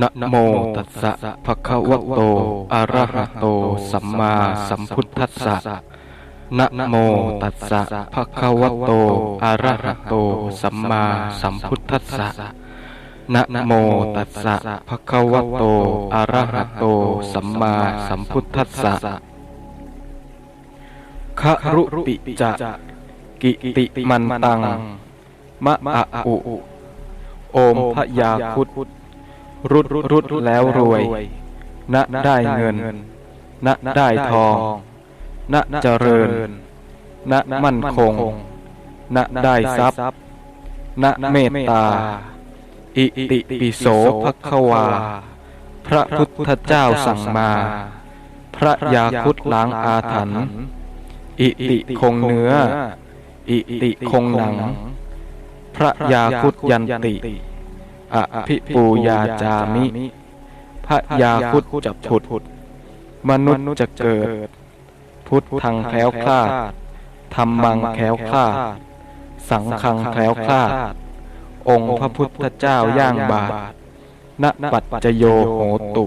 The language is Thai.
นะโมตัสสะภะคะวะโต อะระหะโต สัมมาสัมพุทธัสสะนะโมตัสสะภะคะวะโต อะระหะโต สัมมาสัมพุทธัสสะนะโมตัสสะภะคะวะโต อะระหะโต สัมมาสัมพุทธัสสะคะรุปิจะกิติมันตัง มะอะอุ โอมพยาคุด รุดรุดแล้วรวย ณได้เงิน ณได้ทอง ณเจริญ ณมั่นคง ณได้ทรัพย์ ณเมตตา อิติปิโสภควา พระพุทธเจ้าสั่งมา พระยาคุดล้างอาถรรพ์อิติคงเนื้อ อิติคงหนัง พระยาคุดยันติ อภิปูยาจามิ พระยาคุดจะผุด มนุษย์จะเกิด พุทธังแคล้วคลาดธรรมังแคล้วคลาด สังฆังแคล้วคลาด องค์พระพุทธเจ้าย่างบาทณปัจจโยโหตุ